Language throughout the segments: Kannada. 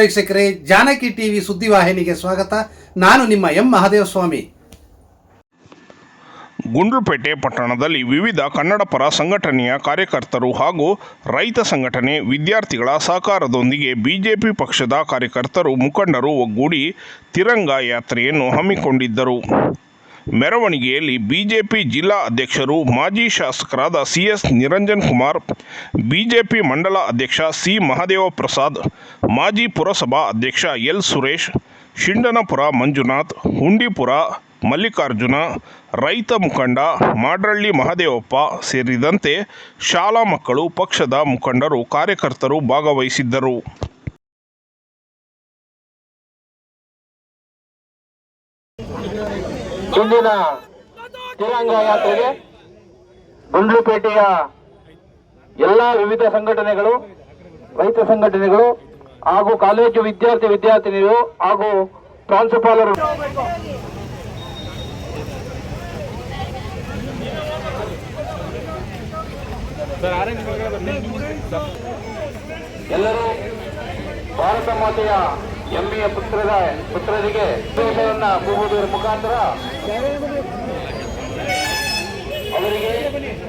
ವೀಕ್ಷಕರೇ, ಜಾನಕಿ ಟಿವಿ ಸುದ್ದಿವಾಹಿನಿಗೆ ಸ್ವಾಗತ. ನಾನು ನಿಮ್ಮ ಎಂ ಮಹಾದೇವಸ್ವಾಮಿ. ಗುಂಡ್ಲುಪೇಟೆ ಪಟ್ಟಣದಲ್ಲಿ ವಿವಿಧ ಕನ್ನಡ ಪರ ಸಂಘಟನೆಯ ಕಾರ್ಯಕರ್ತರು ಹಾಗೂ ರೈತ ಸಂಘಟನೆ ವಿದ್ಯಾರ್ಥಿಗಳ ಸಹಕಾರದೊಂದಿಗೆ ಬಿಜೆಪಿ ಪಕ್ಷದ ಕಾರ್ಯಕರ್ತರು ಮುಖಂಡರು ಒಗ್ಗೂಡಿ ತಿರಂಗ ಯಾತ್ರೆಯನ್ನು ಹಮ್ಮಿಕೊಂಡಿದ್ದರು. ಮೆರವಣಿಗೆಯಲ್ಲಿ ಬಿಜೆಪಿ ಜಿಲ್ಲಾ ಅಧ್ಯಕ್ಷರು ಮಾಜಿ ಶಾಸಕರಾದ C S Niranjan Kumar, BJP ಮಂಡಲ ಅಧ್ಯಕ್ಷ ಸಿ ಮಹದೇವ ಪ್ರಸಾದ್ ಮಾಜಿ ಪುರಸಭಾ ಅಧ್ಯಕ್ಷ ಎಲ್ ಸುರೇಶ್, ಶಿಂಡನಪುರ ಮಂಜುನಾಥ್, ಹುಂಡಿಪುರ ಮಲ್ಲಿಕಾರ್ಜುನ, ರೈತ ಮುಖಂಡ ಮಾಡ್ರಳ್ಳಿ ಮಹದೇವಪ್ಪ ಸೇರಿದಂತೆ ಶಾಲಾ ಮಕ್ಕಳು ಪಕ್ಷದ ಮುಖಂಡರು ಕಾರ್ಯಕರ್ತರು ಭಾಗವಹಿಸಿದ್ದರು. ಇಂದಿನ ತಿರಂಗ ಯಾತ್ರೆಗೆ ಗುಂಡ್ಲುಪೇಟೆಯ ಎಲ್ಲ ವಿವಿಧ ಸಂಘಟನೆಗಳು, ರೈತ ಸಂಘಟನೆಗಳು ಹಾಗೂ ಕಾಲೇಜು ವಿದ್ಯಾರ್ಥಿ ವಿದ್ಯಾರ್ಥಿನಿಯರು ಹಾಗೂ ಪ್ರಾಂಶುಪಾಲರು. ಎಲ್ಲರೂ ಭಾರತ ಮಾತೆಯ ಹೆಮ್ಮೆಯ ಪುತ್ರದ ಪುತ್ರರಿಗೆ ಸಂತೋಷವನ್ನ ಕೂಗುವುದರ ಮುಖಾಂತರ ಅವರಿಗೆ ಪ್ರಣಯದ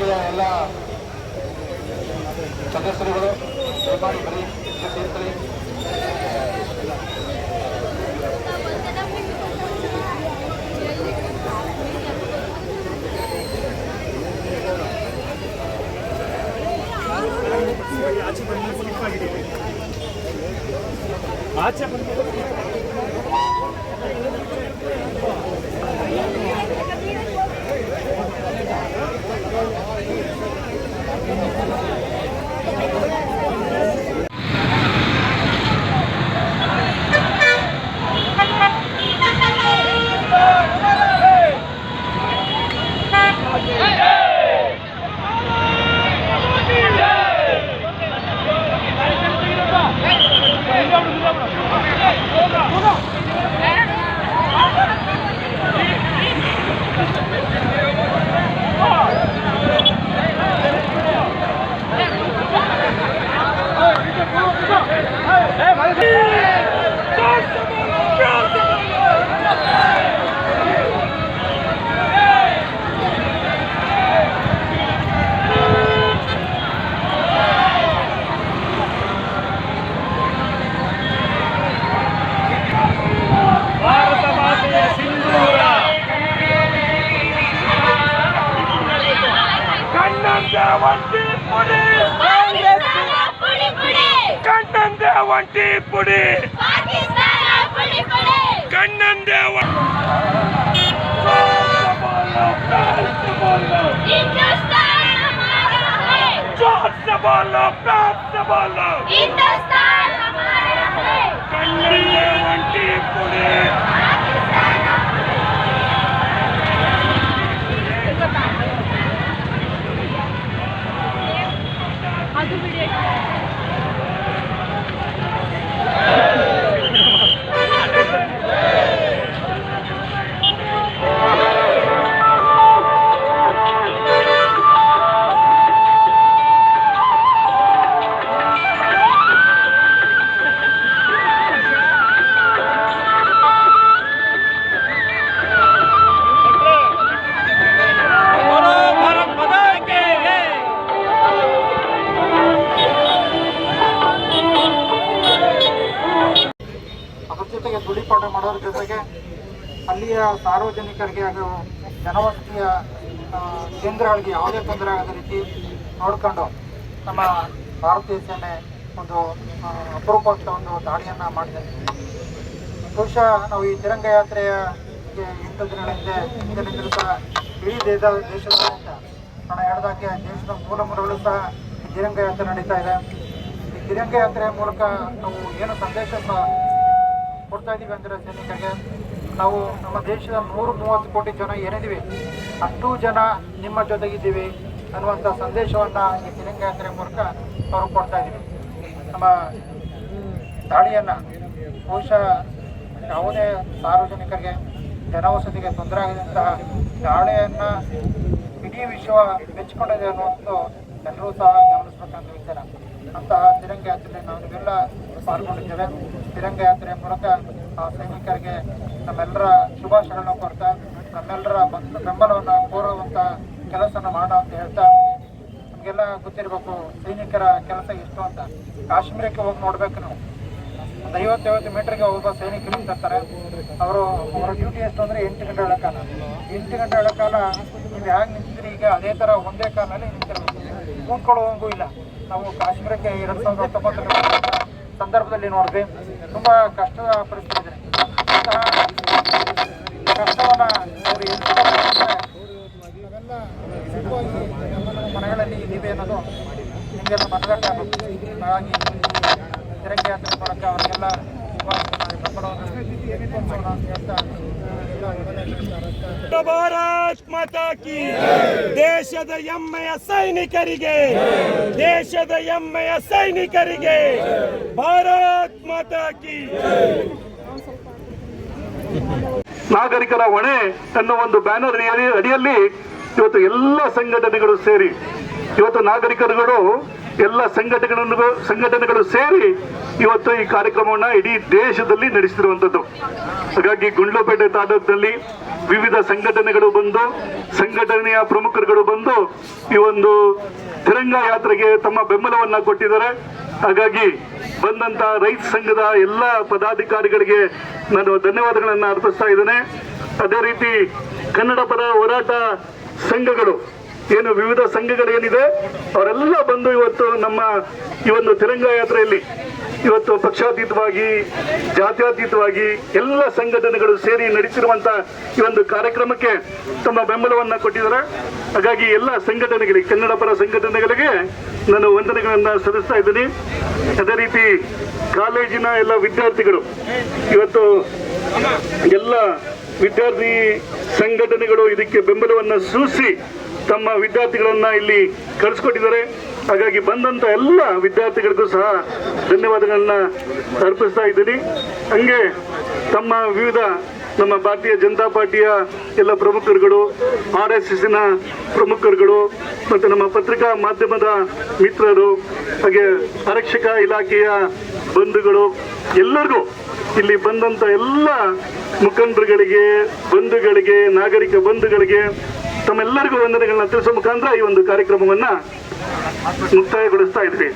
ಯ ಎಲ್ಲ ಸದಸ್ಯರುಗಳು ದಯಮಾಡಿ ಇಲ್ಲಿ ಸೇರ್ಕೊಳ್ಳಿ ಕಣ್ಣಂದ ஒண்டி புடி கண்ணந்த ஒண்டி புடி கண்ணந்த கண்ணந்த ஒண்டி புடி. ಪುಡಿ ಪುಡಿ ಜೊತೆಗೆ ಧೂಳಿಪಾಠ ಮಾಡೋದ್ರ ಜೊತೆಗೆ ಅಲ್ಲಿಯ ಸಾರ್ವಜನಿಕರಿಗೆ ಹಾಗೂ ಜನವಸತಿಯ ಕೇಂದ್ರಗಳಿಗೆ ಯಾವುದೇ ತೊಂದರೆ ಆಗದ ರೀತಿ ನೋಡ್ಕೊಂಡು ನಮ್ಮ ಭಾರತೀಯ ಸೇನೆ ಒಂದು ಅಪರೂಪಕ್ಕೆ ಒಂದು ದಾಳಿಯನ್ನು ಮಾಡಿದೆ. ಬಹುಶಃ ನಾವು ಈ ತಿರಂಗ ಯಾತ್ರೆಯ ಎಂಟು ದಿನಗಳ ಹಿಂದೆ ಹಿಂದಿನಿಂದಲೂ ಸಹ ಇಡೀ ದೇಶ, ದೇಶದಾದ್ಯಂತ ನಾನು ದೇಶದ ಮೂಲ ಮೂಲಗಳು ಸಹ ಈ ತಿರಂಗ ಯಾತ್ರೆ ನಡೀತಾ ಇದೆ. ಈ ತಿರಂಗ ಯಾತ್ರೆಯ ಮೂಲಕ ನಾವು ಏನು ಸಂದೇಶ ಸಹ ಕೊಡ್ತಾ ಇದ್ದೀವಿ ಅಂದರೆ ಸೈನಿಕರಿಗೆ. ನಾವು ನಮ್ಮ ದೇಶದ ನೂರು ಮೂವತ್ತು ಕೋಟಿ ಜನ ಏನಿದ್ದೀವಿ, ಅಷ್ಟು ಜನ ನಿಮ್ಮ ಜೊತೆಗಿದ್ದೀವಿ ಅನ್ನುವಂಥ ಸಂದೇಶವನ್ನು ಈ ತಿರಂಗ ಮೂಲಕ ಅವರು ಕೊಡ್ತಾ ಇದ್ದೀವಿ ನಮ್ಮ ದಾಳಿಯನ್ನು ಬಹುಶಃ ಯಾವುದೇ ಸಾರ್ವಜನಿಕರಿಗೆ ಜನವಸತಿಗೆ ತೊಂದರೆ ಆಗಿದಂತಹ ದಾಳಿಯನ್ನು ಇಡೀ ವಿಶ್ವ ಮೆಚ್ಚಿಕೊಂಡಿದೆ ಅನ್ನುವಂಥದ್ದು ಎಲ್ಲರೂ ಸಹ ಗಮನಿಸಬೇಕಂತ ವಿಚಾರ ಅಂತಹ ತಿರಂಗ ನಾವು ನೀವೆಲ್ಲ ಪಾಲ್ಗೊಂಡಿದ್ದೇವೆ. ತಿರಂಗ ಯಾತ್ರೆ ಮೂಲಕ ಸೈನಿಕರಿಗೆ ನಮ್ಮೆಲ್ಲರ ಶುಭಾಶಯಗಳನ್ನು ಕೊಡ್ತಾ ನಮ್ಮೆಲ್ಲರ ಬೆಂಬಲವನ್ನು ಕೋರುವಂತ ಕೆಲಸನ ಮಾಡ ಅಂತ ಹೇಳ್ತಾ ನಮಗೆಲ್ಲ ಗೊತ್ತಿರಬೇಕು, ಸೈನಿಕರ ಕೆಲಸ ಎಷ್ಟು ಅಂತ. ಕಾಶ್ಮೀರಕ್ಕೆ ಹೋಗಿ ನೋಡ್ಬೇಕು ನಾವು. ಒಂದು ಐವತ್ತೈವತ್ತು ಮೀಟರ್ಗೆ ಒಬ್ಬ ಸೈನಿಕರು ತರ್ತಾರೆ ಅವರು, ಅವರ ಡ್ಯೂಟಿ ಎಷ್ಟು ಅಂದರೆ ಎಂಟು ಗಂಟೆಗಳ ಕಾಲ. ಎಂಟು ಗಂಟೆಗಳ ಕಾಲ ನೀವು ಹೇಗೆ ನಿಂತಿದ್ರಿ ಈಗ ಅದೇ ಥರ ಒಂದೇ ಕಾಲಲ್ಲಿ ನಿಂತಿರಬೇಕು. ಕೂತ್ಕೊಳ್ಳೋಂಗೂ ಇಲ್ಲ. ನಾವು ಕಾಶ್ಮೀರಕ್ಕೆ ಎರಡು ಸಾವಿರದ ಹತ್ತೊಂಬತ್ತರ ಸಂದರ್ಭದಲ್ಲಿ ನೋಡಿದ್ವಿ ತುಂಬ ಕಷ್ಟದ ಪರಿಸ್ಥಿತಿ ಇದೆ. ಅಂತಹ ಕಷ್ಟವನ್ನು ಅವರು ಎದುರಿಸ್ತಾರೆ ನಾವೆಲ್ಲ ಸುಖವಾಗಿ ನಮ್ಮ ನಮ್ಮ ಮನೆಗಳಲ್ಲಿ ಇದ್ದೀವಿ ಅನ್ನೋದು ನಿಮಗೆಲ್ಲ ಮನದಟ್ಟಾಗಬೇಕು ಹಾಗಾಗಿ ತಿರಂಗ ಯಾತ್ರೆ ಮೂಲಕ ಅವರಿಗೆಲ್ಲ ಬೆಂಬಲವನ್ನು ತೋರಿಸೋಣ ಅಂತ ಹೇಳ್ತಾ ಎಲ್ಲ ಮೊದಲನೇ ಭಾರತ್ ಮಾತಾ ಕಿ ದೇಶದ ಎಮ್ಮೆಯ ಸೈನಿಕರಿಗೆ ದೇಶದ ಎಮ್ಮೆಯ ಸೈನಿಕರಿಗೆ ಭಾರತ್ ಮಾತಾ ಕಿ ನಾಗರಿಕರ ಹೊಣೆ ಅನ್ನೋ ಒಂದು ಬ್ಯಾನರ್ ಅಡಿ- ಅಡಿಯಲ್ಲಿ ಇವತ್ತು ಎಲ್ಲ ಸಂಘಟನೆಗಳು ಸೇರಿ ಇವತ್ತು ನಾಗರಿಕರುಗಳು ಎಲ್ಲ ಸಂಘಟನೆಗಳನ್ನು ಸಂಘಟನೆಗಳು ಸೇರಿ ಇವತ್ತು ಈ ಕಾರ್ಯಕ್ರಮವನ್ನ ಇಡೀ ದೇಶದಲ್ಲಿ ನಡೆಸಿರುವಂಥದ್ದು ಹಾಗಾಗಿ ಗುಂಡ್ಲುಪೇಟೆ ತಾಲೂಕಿನಲ್ಲಿ ವಿವಿಧ ಸಂಘಟನೆಗಳು ಬಂದು, ಸಂಘಟನೆಯ ಪ್ರಮುಖರುಗಳು ಬಂದು ಈ ಒಂದು ತಿರಂಗ ಯಾತ್ರೆಗೆ ತಮ್ಮ ಬೆಂಬಲವನ್ನ ಕೊಟ್ಟಿದ್ದಾರೆ. ಹಾಗಾಗಿ ಬಂದಂತ ರೈತ ಸಂಘದ ಎಲ್ಲ ಪದಾಧಿಕಾರಿಗಳಿಗೆ ನಾನು ಧನ್ಯವಾದಗಳನ್ನು ಅರ್ಪಿಸ್ತಾ ಇದ್ದೇನೆ. ಅದೇ ರೀತಿ ಕನ್ನಡ ಪರ ಹೋರಾಟ ಸಂಘಗಳು ಏನು ವಿವಿಧ ಸಂಘಗಳು ಏನಿದೆ ಅವರೆಲ್ಲ ಬಂದು ಇವತ್ತು ನಮ್ಮ ಈ ಒಂದು ತಿರಂಗ ಯಾತ್ರೆಯಲ್ಲಿ ಇವತ್ತು ಪಕ್ಷಾತೀತವಾಗಿ, ಜಾತ್ಯಾತೀತವಾಗಿ ಎಲ್ಲ ಸಂಘಟನೆಗಳು ಸೇರಿ ನಡೆಸಿರುವಂತ ಈ ಒಂದು ಕಾರ್ಯಕ್ರಮಕ್ಕೆ ತಮ್ಮ ಬೆಂಬಲವನ್ನ ಕೊಟ್ಟಿದ್ದಾರೆ. ಹಾಗಾಗಿ ಎಲ್ಲ ಸಂಘಟನೆಗಳಿಗೆ, ಕನ್ನಡ ಪರ ಸಂಘಟನೆಗಳಿಗೆ ನಾನು ವಂದನೆಗಳನ್ನ ಸಲ್ಲಿಸ್ತಾ ಇದ್ದೀನಿ. ಅದೇ ರೀತಿ ಕಾಲೇಜಿನ ಎಲ್ಲ ವಿದ್ಯಾರ್ಥಿಗಳು, ಇವತ್ತು ಎಲ್ಲ ವಿದ್ಯಾರ್ಥಿ ಸಂಘಟನೆಗಳು ಇದಕ್ಕೆ ಬೆಂಬಲವನ್ನ ಸೂಚಿಸಿ ತಮ್ಮ ವಿದ್ಯಾರ್ಥಿಗಳನ್ನ ಇಲ್ಲಿ ಕಳಿಸ್ಕೊಟ್ಟಿದ್ದಾರೆ. ಹಾಗಾಗಿ ಬಂದಂತ ಎಲ್ಲ ವಿದ್ಯಾರ್ಥಿಗಳಿಗೂ ಸಹ ಧನ್ಯವಾದಗಳನ್ನ ಅರ್ಪಿಸ್ತಾ ಇದ್ದೀನಿ. ಹಂಗೆ ತಮ್ಮ ವಿವಿಧ ನಮ್ಮ ಭಾರತೀಯ ಜನತಾ ಪಾರ್ಟಿಯ ಎಲ್ಲ ಪ್ರಮುಖರುಗಳು, ಆರ್ ಎಸ್ ಎಸ್ನ ಪ್ರಮುಖರುಗಳು, ಮತ್ತು ನಮ್ಮ ಪತ್ರಿಕಾ ಮಾಧ್ಯಮದ ಮಿತ್ರರು, ಹಾಗೆ ಆರಕ್ಷಕ ಇಲಾಖೆಯ ಬಂಧುಗಳು, ಎಲ್ಲರಿಗೂ ಇಲ್ಲಿ ಬಂದಂತ ಎಲ್ಲ ಮುಖಂಡರುಗಳಿಗೆ, ಬಂಧುಗಳಿಗೆ, ನಾಗರಿಕ ಬಂಧುಗಳಿಗೆ ತಮ್ಮೆಲ್ಲರಿಗೂ ವಂದನೆಗಳನ್ನ ತಿಳಿಸುವ ಮುಖಾಂತರ ಈ ಒಂದು ಕಾರ್ಯಕ್ರಮವನ್ನ ಮುಕ್ತಾಯಗೊಳಿಸ್ತಾ ಇದ್ವಿ.